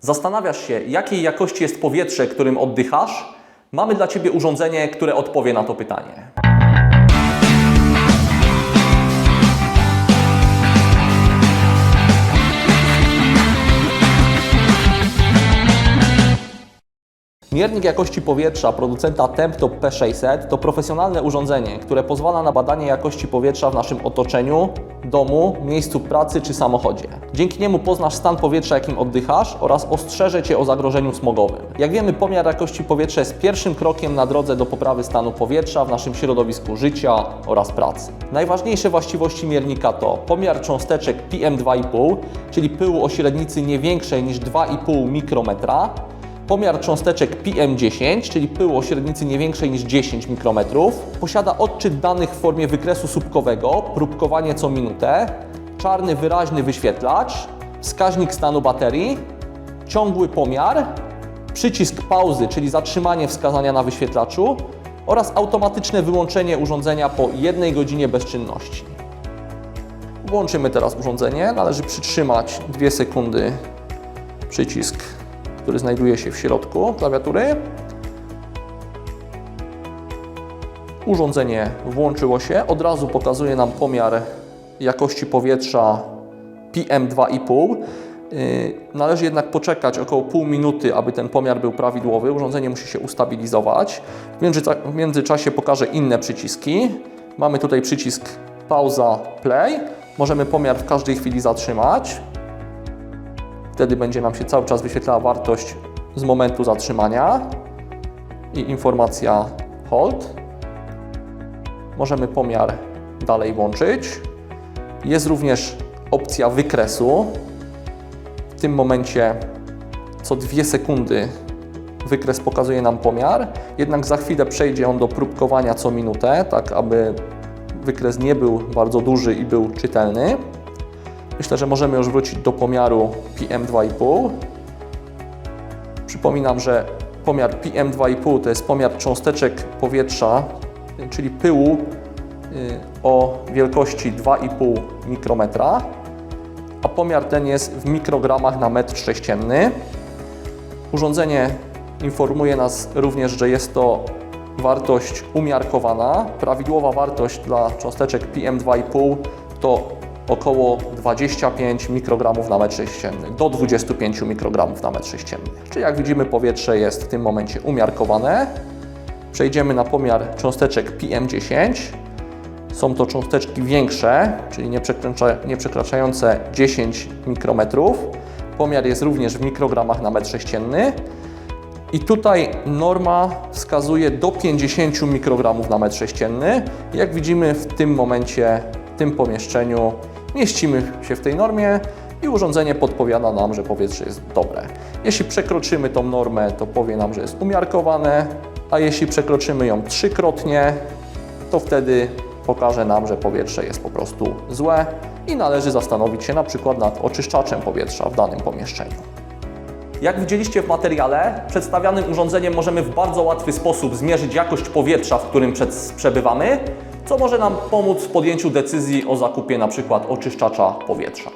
Zastanawiasz się, jakiej jakości jest powietrze, którym oddychasz? Mamy dla Ciebie urządzenie, które odpowie na to pytanie. Miernik jakości powietrza producenta Temptop P600 to profesjonalne urządzenie, które pozwala na badanie jakości powietrza w naszym otoczeniu, domu, miejscu pracy czy samochodzie. Dzięki niemu poznasz stan powietrza, jakim oddychasz oraz ostrzeże Cię o zagrożeniu smogowym. Jak wiemy, pomiar jakości powietrza jest pierwszym krokiem na drodze do poprawy stanu powietrza w naszym środowisku życia oraz pracy. Najważniejsze właściwości miernika to pomiar cząsteczek PM2,5, czyli pyłu o średnicy nie większej niż 2,5 mikrometra, Pomiar cząsteczek PM10, czyli pyłu o średnicy nie większej niż 10 mikrometrów. Posiada odczyt danych w formie wykresu słupkowego, próbkowanie co minutę, czarny wyraźny wyświetlacz, wskaźnik stanu baterii, ciągły pomiar, przycisk pauzy, czyli zatrzymanie wskazania na wyświetlaczu oraz automatyczne wyłączenie urządzenia po jednej godzinie bezczynności. Włączymy teraz urządzenie. Należy przytrzymać 2 sekundy przycisk który znajduje się w środku klawiatury. Urządzenie włączyło się, od razu pokazuje nam pomiar jakości powietrza PM2,5. Yy, Należy jednak poczekać około pół minuty, aby ten pomiar był prawidłowy. Urządzenie musi się ustabilizować. W międzyczasie pokażę inne przyciski. Mamy tutaj przycisk pauza, play. Możemy pomiar w każdej chwili zatrzymać. Wtedy będzie nam się cały czas wyświetlała wartość z momentu zatrzymania i informacja hold. Możemy pomiar dalej łączyć. Jest również opcja wykresu. W tym momencie co dwie sekundy wykres pokazuje nam pomiar, jednak za chwilę przejdzie on do próbkowania co minutę, tak aby wykres nie był bardzo duży i był czytelny. Myślę, że możemy już wrócić do pomiaru PM2,5. Przypominam, że pomiar PM2,5 to jest pomiar cząsteczek powietrza, czyli pyłu y, o wielkości 2,5 mikrometra, a pomiar ten jest w mikrogramach na metr sześcienny. Urządzenie informuje nas również, że jest to wartość umiarkowana. Prawidłowa wartość dla cząsteczek PM2,5 to około 25 mikrogramów na metr sześcienny, do 25 mikrogramów na metr sześcienny. Czyli jak widzimy powietrze jest w tym momencie umiarkowane. Przejdziemy na pomiar cząsteczek PM10. Są to cząsteczki większe, czyli nie, przekracza, nie przekraczające 10 mikrometrów. Pomiar jest również w mikrogramach na metr sześcienny. I tutaj norma wskazuje do 50 mikrogramów na metr sześcienny. Jak widzimy w tym momencie, w tym pomieszczeniu mieścimy się w tej normie i urządzenie podpowiada nam, że powietrze jest dobre. Jeśli przekroczymy tą normę, to powie nam, że jest umiarkowane, a jeśli przekroczymy ją trzykrotnie, to wtedy pokaże nam, że powietrze jest po prostu złe i należy zastanowić się na przykład nad oczyszczaczem powietrza w danym pomieszczeniu. Jak widzieliście w materiale, przedstawianym urządzeniem możemy w bardzo łatwy sposób zmierzyć jakość powietrza, w którym przebywamy, co może nam pomóc w podjęciu decyzji o zakupie np. oczyszczacza powietrza.